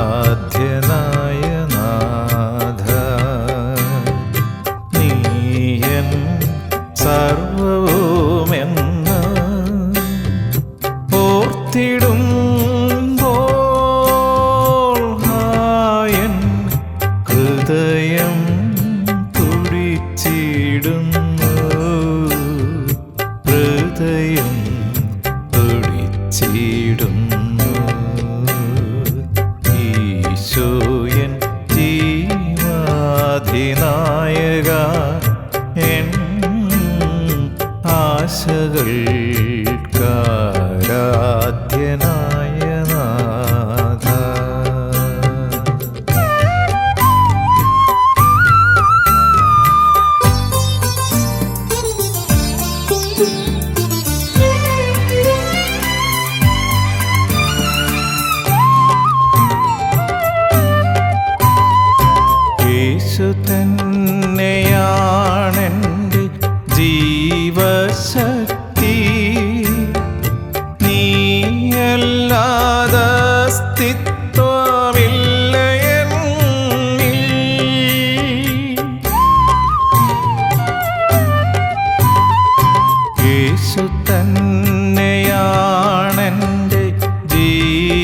കാരാധ്യനായ നാഥ നീയൻ സർവവുമെന്ന ഓർത്തിടും ഹൃദയം തുടിച്ചിടും ஏனா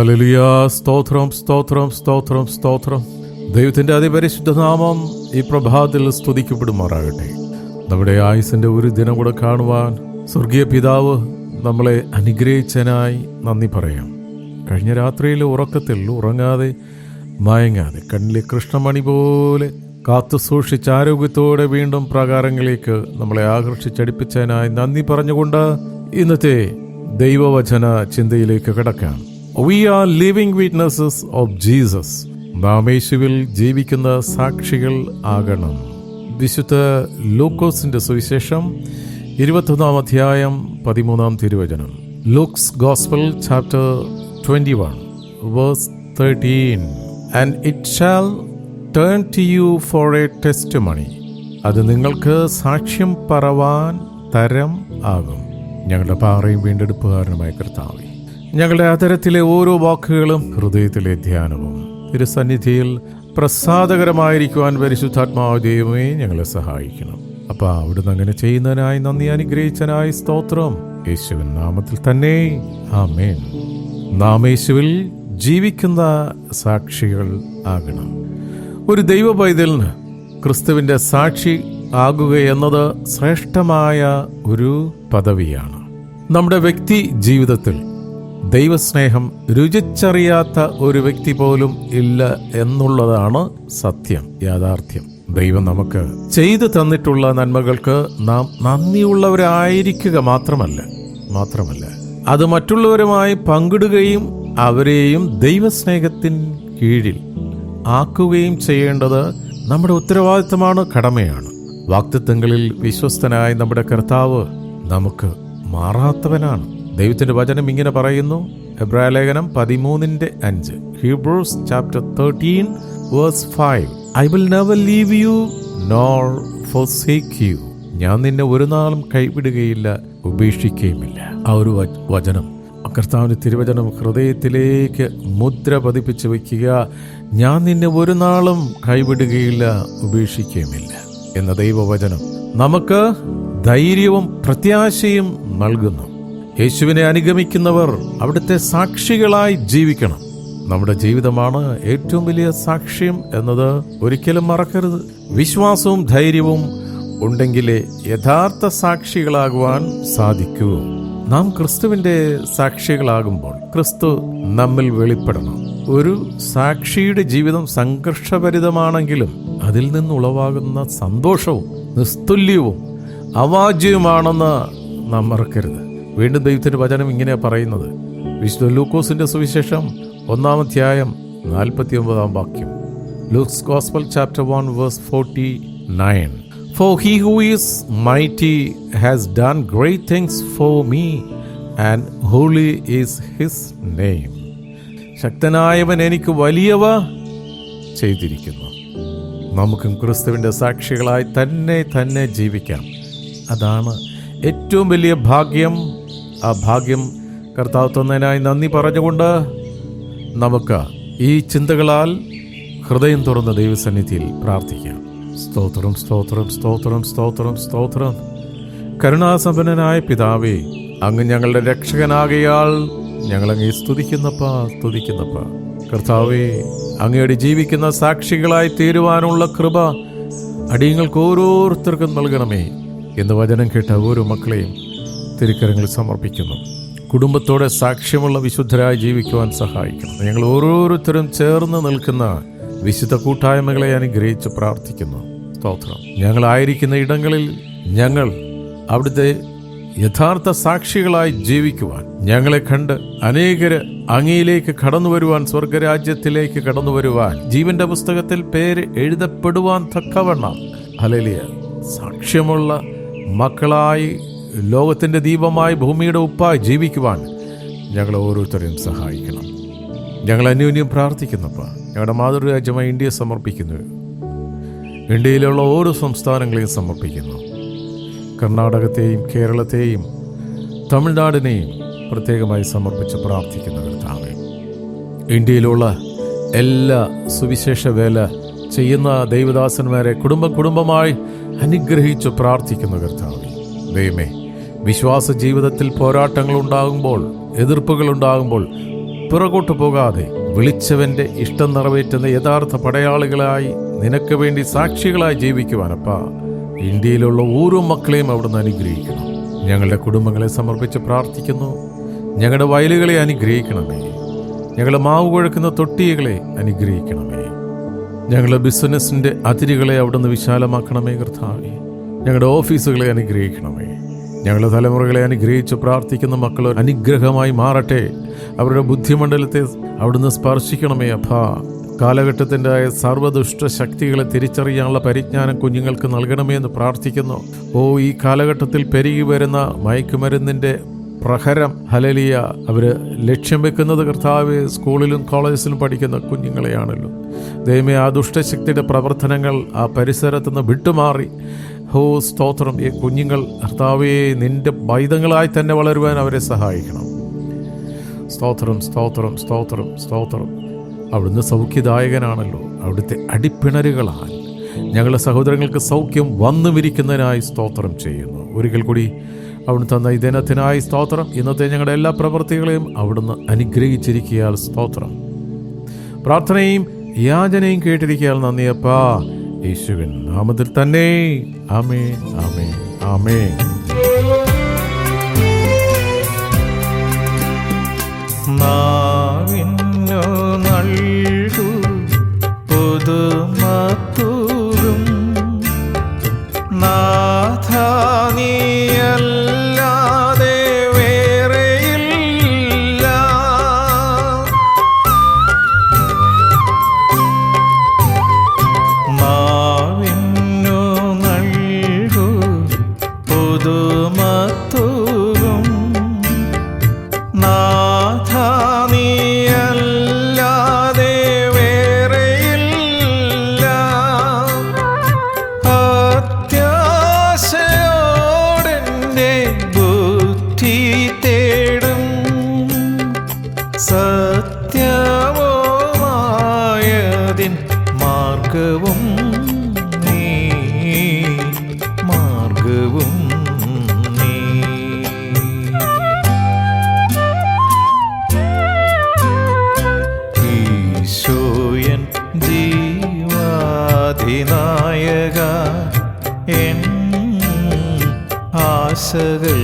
ഹാലലിയ സ്തോത്രം സ്തോത്രം സ്തോത്രം സ്തോത്രം. ദൈവത്തിന്റെ അതിപരിശുദ്ധ നാമം ഈ പ്രഭാതത്തിൽ സ്തുതിക്കപ്പെടുമാറാകട്ടെ. നമ്മുടെ ആയുസിന്റെ ഒരു ദിനം കൂടെ കാണുവാൻ സ്വർഗീയ പിതാവ് നമ്മളെ അനുഗ്രഹിച്ചനായി നന്ദി പറയാം. കഴിഞ്ഞ രാത്രിയിൽ ഉറക്കത്തിൽ ഉറങ്ങാതെ മയങ്ങാതെ കണ്ണിലെ കൃഷ്ണമണി പോലെ കാത്തു സൂക്ഷിച്ച് ആരോഗ്യത്തോടെ വീണ്ടും പ്രകാരങ്ങളിലേക്ക് നമ്മളെ ആകർഷിച്ചടിപ്പിച്ചതിനായി നന്ദി പറഞ്ഞുകൊണ്ട് ഇന്നത്തെ ദൈവവചന ചിന്തയിലേക്ക് കിടക്കാം. We are living witnesses of Jesus നാം യേശുവിൽ ജീവിക്കുന്ന സാക്ഷികൾ ആകണം. വിശുദ്ധ ലൂക്കോസിന്റെ സുവിശേഷം ഇരുപത്തൊന്നാം അധ്യായം പതിമൂന്നാം തിരുവചനം. Luke's gospel chapter twenty one verse thirteen and it shall turn to you for a testimony അത് നിങ്ങൾക്ക് സാക്ഷ്യം പറവാൻ തരം ആകും. ഞങ്ങളുടെ പാറയും വീണ്ടെടുപ്പുകാരനുമായ കർത്താവെ ഞങ്ങളുടെ അതരത്തിലെ ഓരോ വാക്കുകളും ഹൃദയത്തിലെ ധ്യാനവും തിരുസന്നിധിയിൽ പ്രസാദകരമായിരിക്കുവാൻ പരിശുദ്ധാത്മാവ് ദൈവമേ ഞങ്ങളെ സഹായിക്കണം. അപ്പൊ അവിടുന്ന് അങ്ങനെ ചെയ്യുന്നതിനായി നന്ദി അനുഗ്രഹിച്ചനായി സ്തോത്രം. യേശുവിൻ നാമത്തിൽ തന്നെ. ആമേൻ. നാം യേശുവിൽ ജീവിക്കുന്ന സാക്ഷികൾ ആകണം. ഒരു ദൈവ പൈതലിന് ക്രിസ്തുവിന്റെ സാക്ഷി ആകുക എന്നത് ശ്രേഷ്ഠമായ ഒരു പദവിയാണ്. നമ്മുടെ വ്യക്തി ജീവിതത്തിൽ ദൈവസ്നേഹം രുചിച്ചറിയാത്ത ഒരു വ്യക്തി പോലും ഇല്ല എന്നുള്ളതാണ് സത്യം യാഥാർത്ഥ്യം. ദൈവം നമുക്ക് ചെയ്തു തന്നിട്ടുള്ള നന്മകൾക്ക് നാം നന്ദിയുള്ളവരായിരിക്കുക മാത്രമല്ല മാത്രമല്ല അത് മറ്റുള്ളവരുമായി പങ്കിടുകയും അവരെയും ദൈവസ്നേഹത്തിൻ കീഴിൽ ആക്കുകയും ചെയ്യേണ്ടത് നമ്മുടെ ഉത്തരവാദിത്തമാണ് കടമയാണ്. വാക്തത്വങ്ങളിൽ വിശ്വസ്തനായ നമ്മുടെ കർത്താവ് നമുക്ക് മാറാത്തവനാണ്. ദൈവത്തിന്റെ വചനം ഇങ്ങനെ പറയുന്നു. എബ്രായ ലേഖനം പതിമൂന്നിന്റെ അഞ്ച്. Hebrews chapter thirteen verse five I will never leave you nor sake you ഞാൻ നിന്നെ ഒരു നാളും കൈവിടുകയില്ല ഉപേക്ഷിക്കുകയുമില്ല. ആ ഒരു വചനം. കർത്താവിന്റെ തിരുവചനം ഹൃദയത്തിലേക്ക് മുദ്ര പതിപ്പിച്ച് വയ്ക്കുക. ഞാൻ നിന്നെ ഒരു നാളും കൈവിടുകയില്ല ഉപേക്ഷിക്കുകയുമില്ല എന്ന ദൈവവചനം നമുക്ക് ധൈര്യവും പ്രത്യാശയും നൽകുന്നു. യേശുവിനെ അനുഗമിക്കുന്നവർ അവിടുത്തെ സാക്ഷികളായി ജീവിക്കണം. നമ്മുടെ ജീവിതമാണ് ഏറ്റവും വലിയ സാക്ഷ്യം എന്നത് ഒരിക്കലും മറക്കരുത്. വിശ്വാസവും ധൈര്യവും ഉണ്ടെങ്കിലേ യഥാർത്ഥ സാക്ഷികളാകുവാൻ സാധിക്കൂ. നാം ക്രിസ്തുവിന്റെ സാക്ഷികളാകുമ്പോൾ ക്രിസ്തു നമ്മിൽ വെളിപ്പെടണം. ഒരു സാക്ഷിയുടെ ജീവിതം സംഘർഷഭരിതമാണെങ്കിലും അതിൽ നിന്ന് ഉളവാകുന്ന സന്തോഷവും നിസ്തുല്യവും അവാജ്യവുമാണെന്ന് നാം മറക്കരുത്. വീണ്ടും ദൈവത്തിന്റെ വചനം ഇങ്ങനെ പറയുന്നത്. വിശുദ്ധ ലൂക്കോസിന്റെ സുവിശേഷം ഒന്നാം അധ്യായം നാൽപ്പത്തി ഒമ്പതാം വാക്യം. Luke's gospel chapter one verse forty nine. For he who is mighty has done great things for me and holy is his name ശക്തനായവൻ എനിക്ക് വലിയവ ചെയ്തിരിക്കുന്നു. നമുക്കും ക്രിസ്തുവിന്റെ സാക്ഷികളായി തന്നെ തന്നെ ജീവിക്കാം. അതാണ് ഏറ്റവും വലിയ ഭാഗ്യം ആ ഭാഗ്യം കർത്താവ് തന്നതിനായി നന്ദി പറഞ്ഞുകൊണ്ട് നമുക്ക് ഈ ചിന്തകളാൽ ഹൃദയം തുറന്ന ദൈവസന്നിധിയിൽ പ്രാർത്ഥിക്കാം. സ്തോത്രം സ്തോത്രം സ്തോത്രം സ്തോത്രം സ്തോത്രം. കരുണാസമ്പന്നനായ പിതാവേ അങ്ങ് ഞങ്ങളുടെ രക്ഷകനാകയാൽ ഞങ്ങളങ്ങ് സ്തുതിക്കുന്നപ്പ സ്തുതിക്കുന്നപ്പ. കർത്താവേ അങ്ങയുടെ ജീവിക്കുന്ന സാക്ഷികളായി തീരുവാനുള്ള കൃപ അടിയങ്ങൾക്ക് ഓരോരുത്തർക്കും നൽകണമേ. എന്ന് വചനം കേട്ട ഓരോ മക്കളെയും തിരുക്കരങ്ങളിൽ സമർപ്പിക്കുന്നു. കുടുംബത്തോടെ സാക്ഷ്യമുള്ള വിശുദ്ധരായി ജീവിക്കുവാൻ സഹായിക്കണം. ഞങ്ങൾ ഓരോരുത്തരും ചേർന്ന് നിൽക്കുന്ന വിശുദ്ധ കൂട്ടായ്മകളെ അനുഗ്രഹിച്ച് പ്രാർത്ഥിക്കുന്നു. സ്തോത്രം. ഞങ്ങളായിരിക്കുന്ന ഇടങ്ങളിൽ ഞങ്ങൾ അവിടുത്തെ യഥാർത്ഥ സാക്ഷികളായി ജീവിക്കുവാൻ ഞങ്ങളെ കണ്ട് അനേകര് അങ്ങയിലേക്ക് കടന്നു വരുവാൻ സ്വർഗരാജ്യത്തിലേക്ക് കടന്നു വരുവാൻ ജീവന്റെ പുസ്തകത്തിൽ പേര് എഴുതപ്പെടുവാൻ തക്കവണ്ണം. ഹലലിയ സാക്ഷ്യമുള്ള മക്കളായി ലോകത്തിന്റെ ദീപമായി ഭൂമിയുടെ ഉപ്പായി ജീവിക്കുവാൻ ഞങ്ങൾ ഓരോരുത്തരെയും സഹായിക്കണം. ഞങ്ങൾ അന്യോന്യം പ്രാർത്ഥിക്കുന്നപ്പ ഞങ്ങളുടെ മാതൃരാജ്യമായി ഇന്ത്യയെ സമർപ്പിക്കുന്നു. ഇന്ത്യയിലുള്ള ഓരോ സംസ്ഥാനങ്ങളെയും സമർപ്പിക്കുന്നു. കർണാടകത്തെയും കേരളത്തെയും തമിഴ്നാടിനെയും പ്രത്യേകമായി സമർപ്പിച്ച് പ്രാർത്ഥിക്കുന്ന കർത്താവെ ഇന്ത്യയിലുള്ള എല്ലാ സുവിശേഷ വേല ചെയ്യുന്ന ദൈവദാസന്മാരെ കുടുംബ കുടുംബമായി അനുഗ്രഹിച്ചു പ്രാർത്ഥിക്കുന്ന കർത്താവെ ദൈവമേ. വിശ്വാസ ജീവിതത്തിൽ പോരാട്ടങ്ങൾ ഉണ്ടാകുമ്പോൾ എതിർപ്പുകൾ ഉണ്ടാകുമ്പോൾ പിറകോട്ട് പോകാതെ വിളിച്ചവന്റെ ഇഷ്ടം നിറവേറ്റുന്ന യഥാർത്ഥ പടയാളികളായി നിനക്ക് വേണ്ടി സാക്ഷികളായി ജീവിക്കുവാനപ്പാ. ഇന്ത്യയിലുള്ള ഓരോ മക്കളെയും അവിടുന്ന് അനുഗ്രഹിക്കണം. ഞങ്ങളുടെ കുടുംബങ്ങളെ സമർപ്പിച്ച് പ്രാർത്ഥിക്കുന്നു. ഞങ്ങളുടെ വയലുകളെ അനുഗ്രഹിക്കണമേ. ഞങ്ങളുടെ മാവ് കുഴക്കുന്ന തൊട്ടിയകളെ അനുഗ്രഹിക്കണമേ. ഞങ്ങളുടെ ബിസിനസ്സിന്റെ അതിരുകളെ അവിടുന്ന് വിശാലമാക്കണമേ കർത്താവേ. ഞങ്ങളുടെ ഓഫീസുകളെ അനുഗ്രഹിക്കണമേ. ഞങ്ങളുടെ തലമുറകളെ അനുഗ്രഹിച്ച് പ്രാർത്ഥിക്കുന്ന മക്കൾ അനുഗ്രഹമായി മാറട്ടെ. അവരുടെ ബുദ്ധിമണ്ഡലത്തെ അവിടുന്ന് സ്പർശിക്കണമേ അപ്പാ. കാലഘട്ടത്തിന്റെ സർവദുഷ്ട ശക്തികളെ തിരിച്ചറിയാനുള്ള പരിജ്ഞാനം കുഞ്ഞുങ്ങൾക്ക് നൽകണമേ എന്ന് പ്രാർത്ഥിക്കുന്നു. ഓ ഈ കാലഘട്ടത്തിൽ പെരുകി വരുന്ന മയക്കുമരുന്നിന്റെ പ്രഹരം ഹലലിയ അവർ ലക്ഷ്യം വെക്കുന്നത് കർത്താവ് സ്കൂളിലും കോളേജിലും പഠിക്കുന്ന കുഞ്ഞുങ്ങളെയാണല്ലോ. ദൈവമേ ആ ദുഷ്ടശക്തിയുടെ പ്രവർത്തനങ്ങൾ ആ പരിസരത്ത് നിന്ന് വിട്ടുമാറി. ഹോ സ്തോത്രം. ഈ കുഞ്ഞുങ്ങൾ കർത്താവേ നിന്റെ വൈദങ്ങളായി തന്നെ വളരുവാൻ അവരെ സഹായിക്കണം. സ്തോത്രം സ്തോത്രം സ്തോത്രം സ്തോത്രം. അവിടുന്ന് സൗഖ്യദായകനാണല്ലോ. അവിടുത്തെ അടിപ്പിണരുകളാൽ ഞങ്ങളുടെ സഹോദരങ്ങൾക്ക് സൗഖ്യം വന്നു വിരിക്കുന്നതിനായി സ്തോത്രം ചെയ്യുന്നു. ഒരിക്കൽ കൂടി അവിടുന്ന് തന്ന ഈ ദിനത്തിനായി സ്തോത്രം. ഇന്നത്തെ ഞങ്ങളുടെ എല്ലാ പ്രവൃത്തികളെയും അവിടുന്ന് അനുഗ്രഹിച്ചിരിക്കുകയാൽ സ്തോത്രം. പ്രാർത്ഥനയും യാചനയും കേട്ടിരിക്കുകയാൽ നന്ദിയപ്പാ. യേശുവിൻ നാമത്തിൽ തന്നെ. ആമേ ആമേ ആമേ നാവിന്നു സത്യവുമായതിൻ മാർഗവും നീ. മാർഗവും ഈശോയൻ എൻ ആശകൾ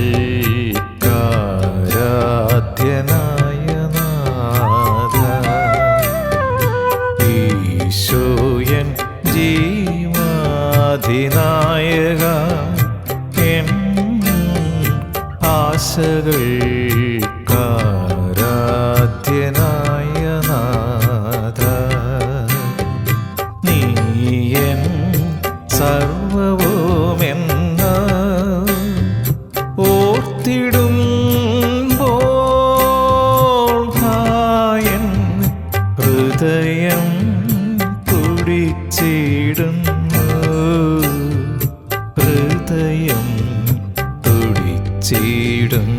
தேடும்